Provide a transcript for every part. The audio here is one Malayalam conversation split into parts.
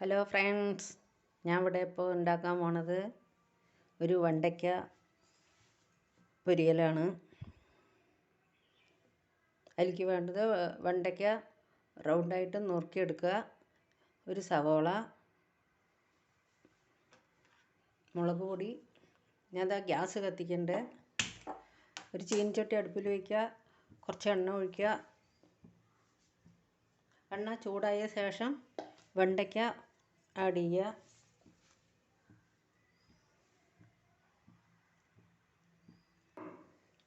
ഹലോ ഫ്രണ്ട്സ് ഞാൻ ഇവിടെ ഇപ്പോൾ ഉണ്ടാക്കാൻ പോണത് ഒരു വണ്ടയ്ക്ക പൊരിയലാണ്. അതിലേക്ക് വേണ്ടത് വണ്ടയ്ക്ക റൗണ്ടായിട്ട് നുറുക്കിയെടുക്കുക ഒരു സവോള മുളക് പൊടി. ദാ ഗ്യാസ് കത്തിക്കണ്ട്. ഒരു ചീനിച്ചട്ടി അടുപ്പിൽ വയ്ക്കുക. കുറച്ച് എണ്ണ ഒഴിക്കുക. എണ്ണ ചൂടായ ശേഷം വെണ്ടയ്ക്ക ആഡ് ചെയ്യുക.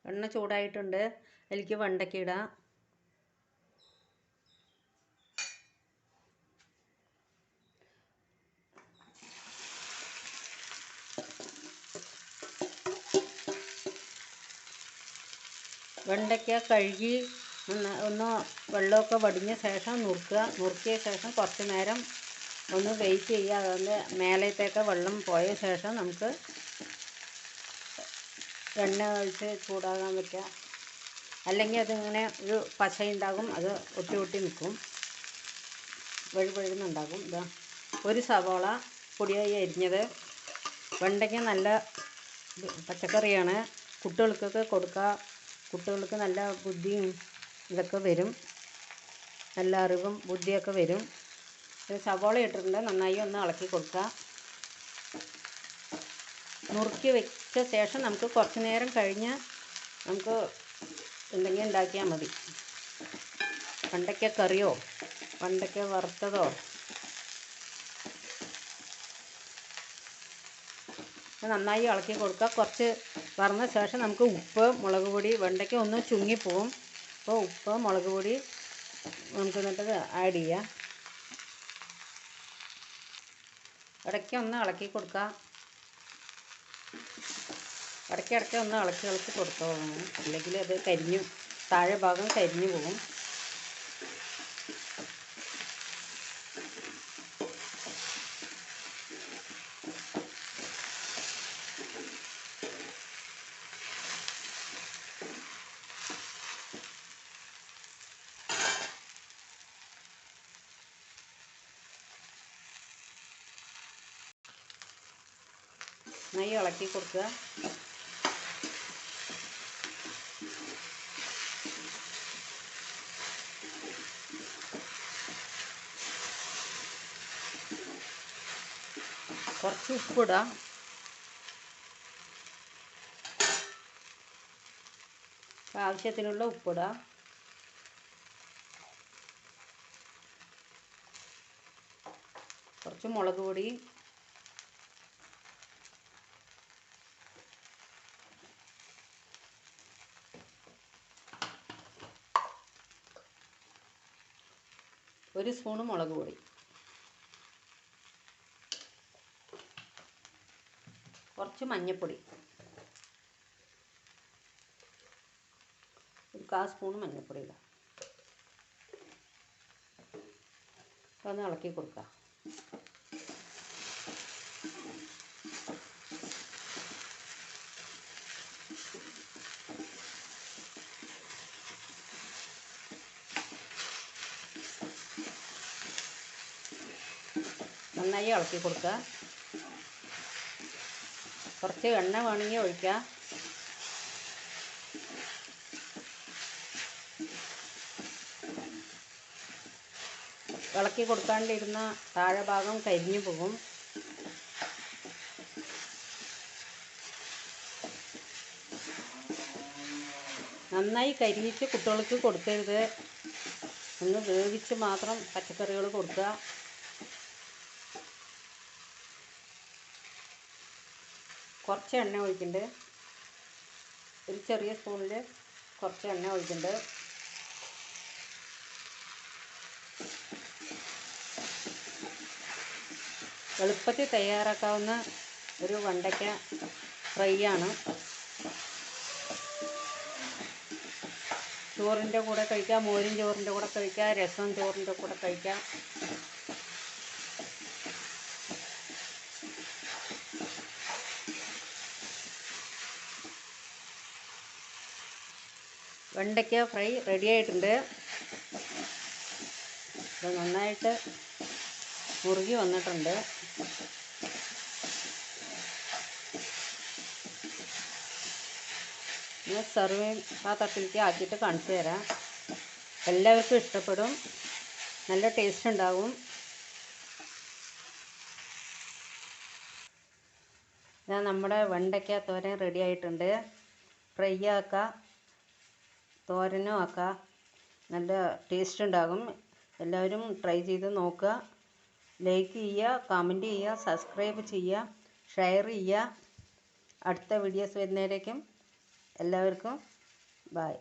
എണ്ണ ചൂടായിട്ടുണ്ട്. അതിലേക്ക് വെണ്ടയ്ക്ക ഇടാം. വെണ്ടയ്ക്ക കഴുകി ഒന്ന് വെള്ളമൊക്കെ വടിഞ്ഞ ശേഷം നുറുക്കുക. നുറുക്കിയ ശേഷം കുറച്ച് നേരം ഒന്ന് വെയിറ്റ് ചെയ്യുക. അതുകൊണ്ട് മേലത്തേക്ക് വെള്ളം പോയ ശേഷം നമുക്ക് എണ്ണ ഒഴിച്ച് ചൂടാകാൻ പറ്റുക അല്ലെങ്കിൽ അതിങ്ങനെ ഒരു പശയുണ്ടാകും. അത് ഒട്ടി ഒട്ടി നിൽക്കും. വഴുപഴുന്നുണ്ടാകും ഇതാ ഒരു സവോള പൊടിയായി അരിഞ്ഞത്. വെണ്ടയ്ക്ക നല്ല പച്ചക്കറിയാണ്. കുട്ടികൾക്കൊക്കെ കൊടുക്കുക. കുട്ടികൾക്ക് നല്ല ബുദ്ധിയും ഇതൊക്കെ വരും. നല്ല അറിവും ബുദ്ധിയൊക്കെ വരും. സവോള ഇട്ടിട്ടുണ്ട്. നന്നായി ഒന്ന് ഇളക്കി കൊടുക്കുക നുറുക്കി വെച്ച ശേഷം നമുക്ക് കുറച്ച് നേരം കഴിഞ്ഞ് നമുക്ക് എന്തെങ്കിലും ഉണ്ടാക്കിയാൽ മതി. വെണ്ടയ്ക്ക കറിയോ? വെണ്ടയ്ക്ക വറുത്തതോ? നന്നായി ഇളക്കി കൊടുക്കുക കുറച്ച് വറന്ന ശേഷം നമുക്ക് ഉപ്പ് മുളക് പൊടി വെണ്ടയ്ക്ക ഒന്ന് ചുങ്ങിപ്പോവും. അപ്പോൾ ഉപ്പ് മുളക് പൊടി നമുക്ക് എന്നിട്ട് ആഡ് ചെയ്യാം. ഇടയ്ക്ക് ഒന്ന് ഇളക്കി കൊടുക്കുക ഇടയ്ക്ക് ഇടയ്ക്ക് ഒന്ന് ഇളക്കി ഇളക്കി കൊടുത്തോളണം അല്ലെങ്കിൽ അത് കരിഞ്ഞു താഴെ ഭാഗം കരിഞ്ഞു പോകും. നന്നായി ഇളക്കി കൊടുക്കുക. കുറച്ച് ഉപ്പിടാം ആവശ്യത്തിനുള്ള ഉപ്പിടാം കുറച്ച് മുളക് പൊടി ഒരു സ്പൂണ് മുളക് പൊടി. കുറച്ച് മഞ്ഞൾപ്പൊടി ഒരു കാ സ്പൂൺ മഞ്ഞൾപ്പൊടി ഇടാം. ഒന്ന് ഇളക്കി കൊടുക്കാം. നന്നായി ഇളക്കി കൊടുക്കുക. കുറച്ച് എണ്ണ വേണമെങ്കിൽ ഒഴിക്കുക. ഇളക്കി കൊടുക്കാണ്ടിരുന്ന താഴെ ഭാഗം കരിഞ്ഞു പോകും. നന്നായി കരിഞ്ഞിട്ട് കുട്ടികൾക്ക് കൊടുക്കരുത്. ഒന്ന് വേവിച്ച് മാത്രം പച്ചക്കറികൾ കൊടുക്കുക. കുറച്ച് എണ്ണ ഒഴിക്കുന്നുണ്ട്. ഒരു ചെറിയ സ്പൂണിൽ കുറച്ച് എണ്ണ ഒഴിക്കുന്നുണ്ട്. എളുപ്പത്തിൽ തയ്യാറാക്കാവുന്ന ഒരു വെണ്ടയ്ക്ക ഫ്രൈ ആണ്. ചോറിന്റെ കൂടെ കഴിക്കാം മോരും ചോറിന്റെ കൂടെ കഴിക്കാം രസം ചോറിന്റെ കൂടെ കഴിക്കാം. വെണ്ടയ്ക്ക ഫ്രൈ റെഡി ആയിട്ടുണ്ട്. ഇത് നന്നായിട്ട് മുറുകി വന്നിട്ടുണ്ട്. ഞാൻ ആ തട്ടിലേക്ക് ആക്കിയിട്ട് കാണിച്ചു തരാം. എല്ലാവർക്കും ഇഷ്ടപ്പെടും. നല്ല ടേസ്റ്റ് ഉണ്ടാവും. ഇതാ നമ്മുടെ വെണ്ടയ്ക്ക തോരൻ റെഡി ആയിട്ടുണ്ട്. ഫ്രൈ ആക്കാം. തോരനും ആക്കാം നല്ല ടേസ്റ്റ് ഉണ്ടാകും എല്ലാവരും ട്രൈ ചെയ്ത് നോക്കുക. ലൈക്ക് ചെയ്യുക കമന്റ് ചെയ്യുക സബ്സ്ക്രൈബ് ചെയ്യുക ഷെയർ ചെയ്യുക. അടുത്ത വീഡിയോസ് വരുന്നവരേക്കും എല്ലാവർക്കും ബായ്